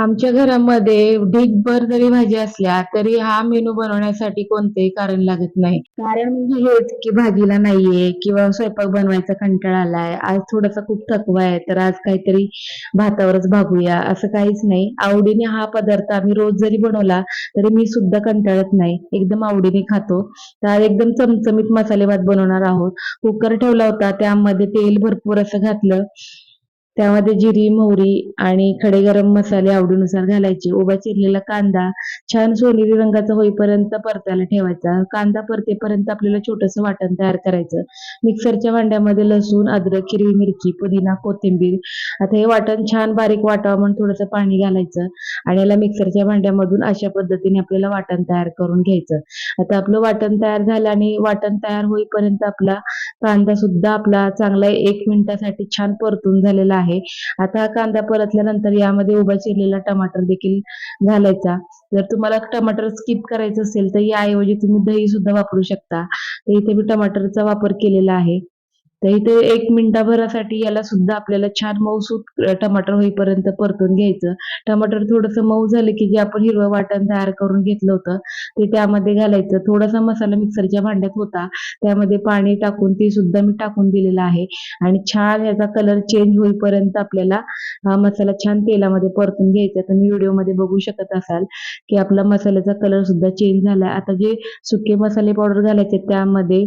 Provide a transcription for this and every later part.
आमच्या घरामध्ये ढीकभर जरी भाजी असल्या तरी हा मेनू बनवण्यासाठी कोणतेही कारण लागत नाही. कारण म्हणजे हेच की भाजीला नाहीये किंवा स्वयंपाक बनवायचा कंटाळा आलाय आज थोडासा खूप थकवा आहे तर आज काहीतरी भातावरच भागूया असं काहीच नाही. आवडीने हा पदार्थ आम्ही रोज जरी बनवला तरी मी सुद्धा कंटाळत नाही. एकदम आवडीने खातो. तर एकदम चमचमीत मसाले भात बनवणार आहोत. कुकर ठेवला होता त्यामध्ये तेल भरपूर असं घातलं. त्यामध्ये जिरी मोहरी आणि खडे गरम मसाले आवडीनुसार घालायचे. उभा चिरलेला कांदा छान सोनेरी रंगाचा होईपर्यंत परतायला ठेवायचा. कांदा परतेपर्यंत आपल्याला छोटस वाटण तयार करायचं. मिक्सरच्या भांड्यामध्ये लसूण अद्रक हिरवी मिरची पुदिना कोथिंबीर आता हे वाटण छान बारीक वाटावं म्हणून थोडंसं पाणी घालायचं आणि याला मिक्सरच्या भांड्यामधून अशा पद्धतीने आपल्याला वाटण तयार करून घ्यायचं. आता आपलं वाटण तयार झालं आणि वाटण तयार होईपर्यंत आपला कांदा सुद्धा आपला चांगला एक मिनिटासाठी छान परतून झालेला आहे. आता हा कांदा परतल्यानंतर यामध्ये उभा चिरलेला टमाटर देखील घालायचा. जर तुम्हाला टमाटर स्किप करायचं असेल तर याऐवजी तुम्ही दही सुद्धा वापरू शकता. तर इथे मी टमाटरचा वापर केलेला आहे. तर इथे एक मिनिटाभरासाठी याला सुद्धा आपल्याला छान मऊसूत टमाटर होईपर्यंत परतून घ्यायचं. टमाटर थोडंसं मऊ झालं की जे आपण हिरवं वाटण तयार करून घेतलं होतं ते त्यामध्ये घालायचं. थोडासा मसाला मिक्सरच्या भांड्यात होता. त्यामध्ये पाणी टाकून ते सुद्धा मी टाकून दिलेलं आहे. आणि छान याचा कलर चेंज होईपर्यंत आपल्याला हा मसाला छान तेलामध्ये परतून घ्यायचा. तुम्ही व्हिडिओमध्ये बघू शकत असाल की आपला मसाल्याचा कलर सुद्धा चेंज झाला. आता जे सुके मसाले पावडर घालायचे त्यामध्ये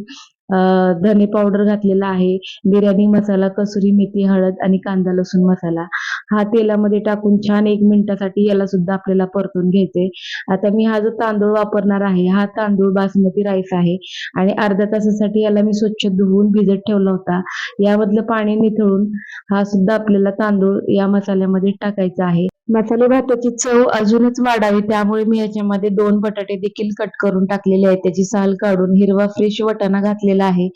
धने पावडर घातलेला आहे बिर्याणी मसाला कसुरी मेथी हळद आणि कांदा लसूण मसाला. हा तेलामध्ये टाकून छान एक मिनिटासाठी याला सुद्धा आपल्याला परतून घ्यायचे. आता मी हा जो तांदूळ वापरणार आहे हा तांदूळ बासमती राईस आहे आणि अर्ध्या तासासाठी याला मी स्वच्छ धुवून भिजत ठेवला होता. यामधलं पाणी निथळून हा सुद्धा आपल्याला तांदूळ या मसाल्यामध्ये टाकायचा आहे. मसाले भाताची चव अजूनच वाढावी. त्यामुळे मी याच्यामध्ये दोन बटाटे देखील कट करून टाकलेले आहेत. त्याची साल काढून हिरवा फ्रेश वटाणा घातलेला आहे.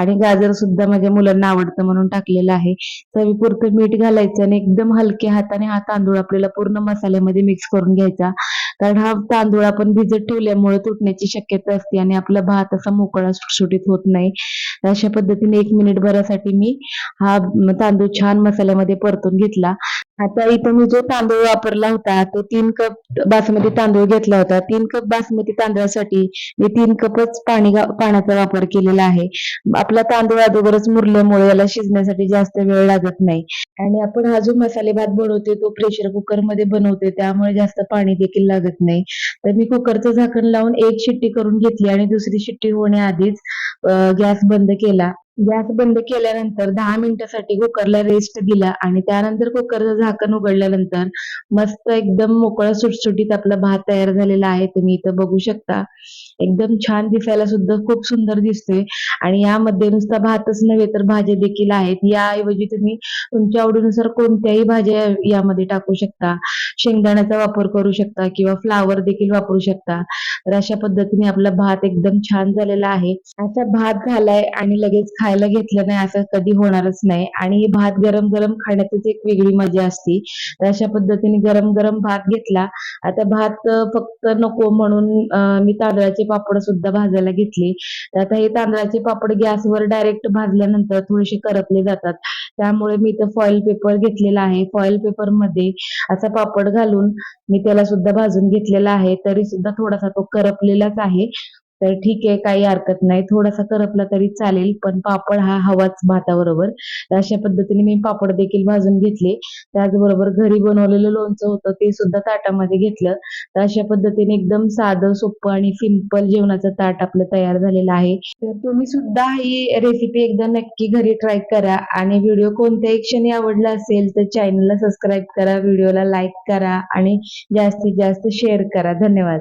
आणि गाजर सुद्धा माझ्या मुलांना आवडतं म्हणून टाकलेलं आहे. चवीपुरतं मीठ घालायचं आणि एकदम हलक्या हाताने हा तांदूळ आपल्याला पूर्ण मसाल्यामध्ये मिक्स करून घ्यायचा. कारण हा तांदूळ आपण भिजत ठेवल्यामुळे तुटण्याची शक्यता असते आणि आपला भात असा मोकळा सुटसुटीत होत नाही. अशा पद्धतीने एक मिनिट भरासाठी मी हा तांदूळ छान मसाल्यामध्ये परतून घेतला. आता इथं मी जो तांदूळ वापरला होता तो तीन कप बासमती तांदूळ घेतला होता. तीन कप बासमती तांदळासाठी मी तीन कपच पाणी पाण्याचा वापर केलेला आहे. आपला तांदूळ अगोदरच मुरल्यामुळे याला शिजण्यासाठी जास्त वेळ लागत नाही. आणि आपण हा जो मसाले भात बनवते तो प्रेशर कुकरमध्ये बनवते त्यामुळे जास्त पाणी देखील लागत नाही. तर मी कुकरचं झाकण लावून एक शिट्टी करून घेतली आणि दुसरी शिट्टी होण्याआधीच गॅस बंद केला. गॅस बंद केल्यानंतर दहा मिनिटासाठी कुकरला रेस्ट दिला आणि त्यानंतर कुकरचं झाकण उघडल्यानंतर मस्त एकदम मोकळा सुटसुटीत आपला भात तयार झालेला आहे. तुम्ही इथं बघू शकता. एकदम छान दिसायला सुद्धा खूप सुंदर दिसतोय. आणि यामध्ये नुसता भातच नव्हे तर भाज्या देखील आहेत. याऐवजी तुम्ही तुमच्या आवडीनुसार कोणत्याही भाज्या यामध्ये टाकू शकता. शेंगदाण्याचा वापर करू शकता किंवा फ्लावर देखील वापरू शकता. तर अशा पद्धतीने आपला भात एकदम छान झालेला आहे. असा भात झालाय आणि लगेच खायला घेतलं नाही असं कधी होणारच नाही. आणि भात गरम गरम खाण्यातच एक वेगळी मजा असते. तर अशा पद्धतीने गरम गरम भात घेतला. आता भात फक्त नको म्हणून मी तांदळाचे पापड सुद्धा भाजायला घेतले. तर आता हे तांदळाचे पापड गॅसवर डायरेक्ट भाजल्यानंतर थोडेसे करपले जातात. त्यामुळे मी इथं फॉइल पेपर घेतलेला आहे. फॉइल पेपरमध्ये असा पापड घालून मी त्याला सुद्धा भाजून घेतलेला आहे. तरी सुद्धा थोडासा तो करपलेलाच आहे. तर ठीक आहे काही हरकत नाही. थोडासा करपला तरी चालेल पण पापड हा हवाच भाताबरोबर. तर अशा पद्धतीने मी पापड देखील भाजून घेतले. त्याचबरोबर घरी बनवलेलं लोणचं होतं ते सुद्धा ताटामध्ये घेतलं. तर अशा पद्धतीने एकदम साधं सोपं आणि सिंपल जेवणाचं ताट आपलं तयार झालेलं आहे. तर तुम्ही सुद्धा ही रेसिपी एकदा नक्की घरी ट्राय करा आणि व्हिडिओ कोणत्याही क्षणी आवडला असेल तर चॅनलला सबस्क्राईब करा व्हिडिओला लाईक करा आणि जास्तीत जास्त शेअर करा. धन्यवाद.